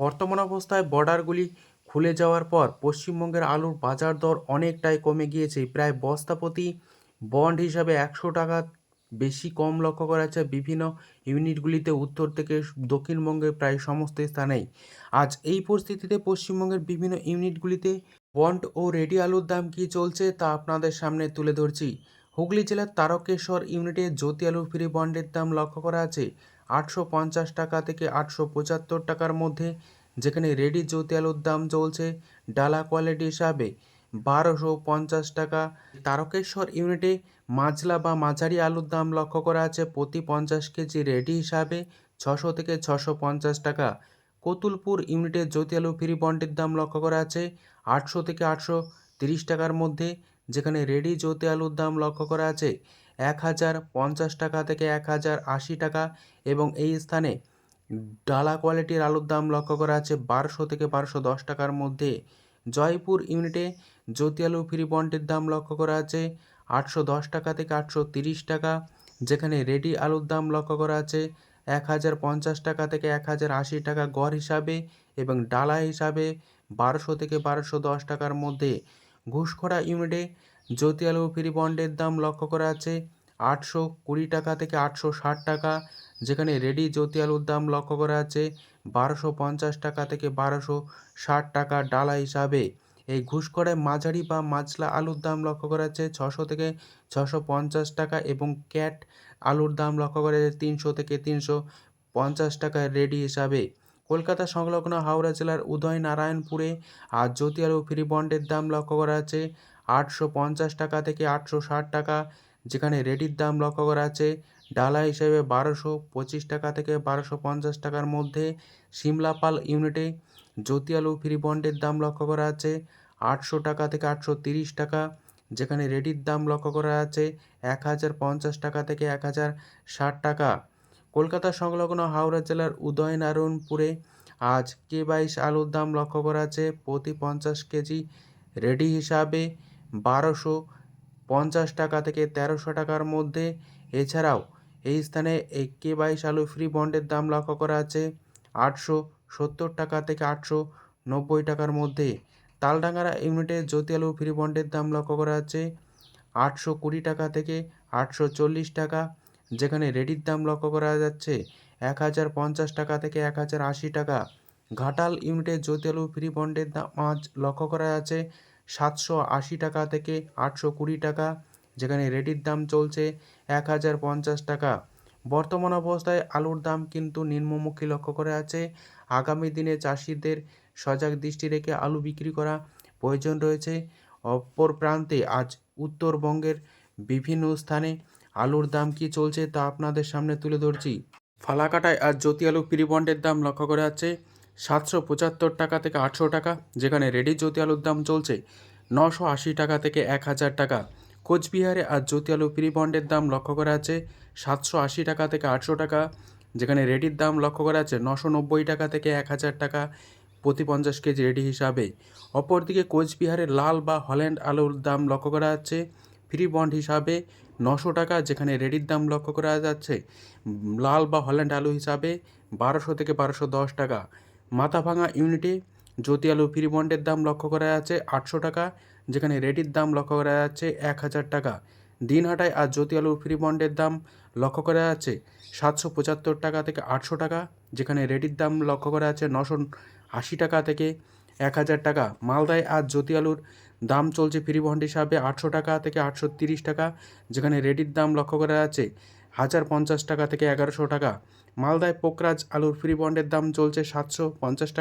বর্তমান অবস্থায় বর্ডারগুলি খুলে যাওয়ার পর পশ্চিমবঙ্গের আলুর বাজার দর অনেকটাই কমে গিয়েছে। প্রায় বস্তাপ্রতি বন্ড হিসাবে একশো টাকা বেশি কম লক্ষ্য করা যাচ্ছে বিভিন্ন ইউনিটগুলিতে। উত্তর থেকে দক্ষিণবঙ্গের প্রায় সমস্ত স্থানেই। আজ এই পরিস্থিতিতে পশ্চিমবঙ্গের বিভিন্ন ইউনিটগুলিতে বন্ড ও রেডি আলুর দাম কী চলছে তা আপনাদের সামনে তুলে ধরছি। হুগলি জেলার তারকেশ্বর ইউনিটে জ্যোতি আলু ফ্রি বন্ডের দাম লক্ষ্য করা আছে। আটশো পঞ্চাশ টাকা থেকে আটশো পঁচাত্তর টাকার মধ্যে, যেখানে রেডি জ্যোতি আলুর দাম চলছে ডালা কোয়ালিটি হিসাবে। বারোশো পঞ্চাশ টাকা তারকেশ্বর ইউনিটে মাজলা বা মাঝারি আলুর দাম লক্ষ্য করা আছে প্রতি পঞ্চাশ কেজি রেডি হিসাবে ছশো থেকে ছশো পঞ্চাশ টাকা। কতুলপুর ইউনিটে জ্যোতি আলু ফ্রি বন্ডের দাম লক্ষ্য করা আছে আটশো থেকে আটশো তিরিশ টাকার মধ্যে, যেখানে রেডি জ্যোতি আলুর দাম লক্ষ্য করা আছে। এক হাজার পঞ্চাশ টাকা থেকে এক হাজার আশি টাকা এবং এই স্থানে ডালা কোয়ালিটির আলুর দাম লক্ষ্য করা আছে বারোশো থেকে বারোশো দশ টাকার মধ্যে। জয়পুর ইউনিটে জ্যোতি আলু ফ্রি বন্ডের দাম লক্ষ্য করা আছে আটশো দশ টাকা থেকে আটশো তিরিশ টাকা, যেখানে রেডি আলুর দাম লক্ষ্য করা আছে এক হাজার পঞ্চাশ টাকা থেকে এক হাজার আশি টাকা গড় হিসাবে এবং ডালা হিসাবে বারোশো থেকে বারোশো দশ টাকার মধ্যে। ঘুষখোরা ইউনিটে জ্যোতি আলু ফ্রি বন্ডের দাম লক্ষ্য করা আছে আটশো কুড়ি টাকা থেকে আটশো ষাট টাকা, যেখানে রেডি জ্যোতি আলুর দাম লক্ষ্য করা আছে বারোশো পঞ্চাশ টাকা থেকে বারোশো ষাট টাকা ডালা হিসাবে। এই ঘুষখোরায় মাঝারি বা মাছলা আলুর দাম লক্ষ্য করা যাচ্ছে ছশো থেকে ছশো পঞ্চাশ টাকা এবং ক্যাট আলুর দাম লক্ষ্য করা যাচ্ছে তিনশো থেকে তিনশো পঞ্চাশ টাকা রেডি হিসাবে। কলকাতা সংলগ্ন হাওড়া জেলার উদয়নারায়ণপুরে আর জ্যোতি আলু ফ্রি বন্ডের দাম লক্ষ্য করা আছে আটশো পঞ্চাশ টাকা থেকে আটশো ষাট টাকা, যেখানে রেডির দাম লক্ষ্য করা আছে ডালা হিসেবে বারোশো পঁচিশ টাকা থেকে বারোশো পঞ্চাশ টাকার মধ্যে। সিমলাপাল ইউনিটে জ্যোতি আলু ফ্রি বন্ডের দাম লক্ষ্য করা আছে আটশো টাকা থেকে আটশো তিরিশ টাকা, যেখানে রেডির দাম লক্ষ্য করা আছে এক হাজার পঞ্চাশ টাকা থেকে এক হাজার ষাট টাকা। কলকাতা সংলগ্ন হাওড়া জেলার উদয়নারায়ণপুরে আজ কে বাইশ আলুর দাম লক্ষ্য করা আছে প্রতি পঞ্চাশ কেজি রেডি হিসাবে। বারোশো পঞ্চাশ টাকা থেকে তেরোশো টাকার মধ্যে। এছাড়াও, এই স্থানে এই কে বাইশ আলু ফ্রি বন্ডের দাম লক্ষ্য করা আছে। আটশো সত্তর টাকা থেকে আটশো নব্বই টাকার মধ্যে। তালডাঙ্গারা ইউনিটে জ্যোতি আলু ফ্রি বন্ডের দাম লক্ষ্য করা আছে। আটশো কুড়ি টাকা থেকে আটশো চল্লিশ টাকা, যেখানে রেডির দাম লক্ষ্য করা যাচ্ছে এক হাজার পঞ্চাশ টাকা থেকে এক হাজার আশি টাকা। ঘাটাল ইউনিটে জ্যোতি আলু ফ্রি বন্ডের দাম আজ লক্ষ্য করা যাচ্ছে সাতশো আশি টাকা থেকে আটশো কুড়ি টাকা, যেখানে রেডির দাম চলছে এক হাজার পঞ্চাশ টাকা। বর্তমান অবস্থায় আলুর দাম কিন্তু নিম্নমুখী লক্ষ্য করে আছে। আগামী দিনে চাষিদের সজাগ দৃষ্টি রেখে আলু বিক্রি করা প্রয়োজন রয়েছে। অপর প্রান্তে আজ উত্তরবঙ্গের বিভিন্ন স্থানে আলুর দাম কি চলছে তা আপনাদের সামনে তুলে ধরছি। ফালাকাটায় আজ জ্যোতি আলু ফ্রি বন্ডের দাম লক্ষ্য করা যাচ্ছে। সাতশো পঁচাত্তর টাকা থেকে আটশো টাকা, যেখানে রেডি জ্যোতি আলুর দাম চলছে নশো আশি টাকা থেকে এক হাজার টাকা। কোচবিহারে আজ জ্যোতি আলু ফ্রি বন্ডের দাম লক্ষ্য করা আছে সাতশো আশি টাকা থেকে আটশো টাকা, যেখানে রেডির দাম লক্ষ্য করা আছে নশো নব্বই টাকা থেকে এক হাজার টাকা প্রতি পঞ্চাশ কেজি রেডি হিসাবে। অপরদিকে কোচবিহারে লাল বা হল্যান্ড আলুর দাম লক্ষ্য করা যাচ্ছে ফ্রি বন্ড হিসাবে নশো টাকা, যেখানে রেডির দাম লক্ষ্য করা যাচ্ছে লাল বা হল্যান্ড আলু হিসাবে বারোশো থেকে বারোশো দশ টাকা। মাথাভাঙা ইউনিটে জ্যোতি আলু ফ্রি বন্ডের দাম লক্ষ্য করা যাচ্ছে আটশো টাকা, যেখানে রেডির দাম লক্ষ্য করা যাচ্ছে এক হাজার টাকা। দিনহাটায় আর জ্যোতি আলু ফ্রি বন্ডের দাম লক্ষ্য করা যাচ্ছে সাতশো পঁচাত্তর টাকা থেকে আটশো টাকা, যেখানে রেডির দাম লক্ষ্য করা যাচ্ছে নশো আশি টাকা থেকে এক হাজার টাকা। মালদায় আজ জ্যোতি আলুর দাম চলছে ফ্রি বন্ড হিসাবে আটশো টাকা থেকে আটশো তিরিশ টাকা, যেখানে রেডির দাম লক্ষ্য করা যাচ্ছে হাজার পঞ্চাশ টাকা থেকে এগারোশো টাকা। মালদায় পোকরাজ আলুর ফ্রি বন্ডের দাম চলছে সাতশো পঞ্চাশ টাকা